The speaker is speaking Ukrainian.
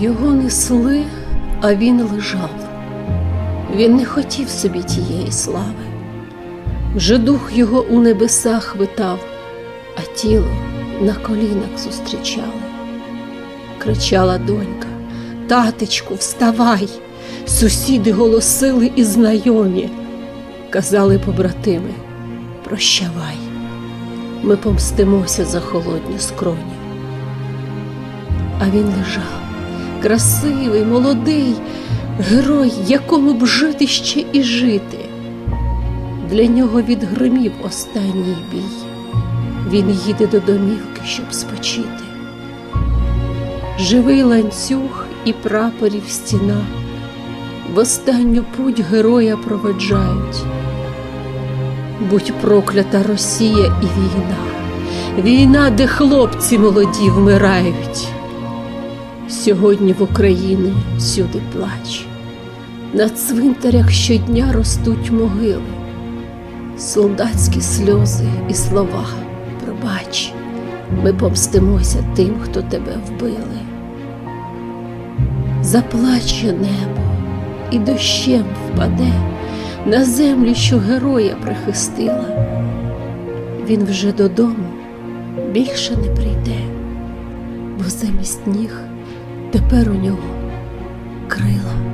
Його несли, а він лежав. Він не хотів собі тієї слави. Вже дух його у небесах витав, а тіло на колінах зустрічали. Кричала донька, татечку, вставай! Сусіди голосили і знайомі. Казали побратими, прощавай, ми помстимося за холодні скроні. А він лежав, красивий, молодий, герой, якому б жити ще і жити. Для нього відгримів останній бій. Він їде до домівки, щоб спочити. Живий ланцюг і прапорів стіна в останню путь героя проведжають. Будь проклята Росія і війна, війна, де хлопці молоді вмирають. Сьогодні в Україні всюди плач. На цвинтарях щодня ростуть могили, солдатські сльози і слова. Пробач, ми помстимося тим, хто тебе вбили. Заплаче небо і дощем впаде на землю, що героя прихистила. Він вже додому більше не прийде, бо замість ніг тепер у нього крила.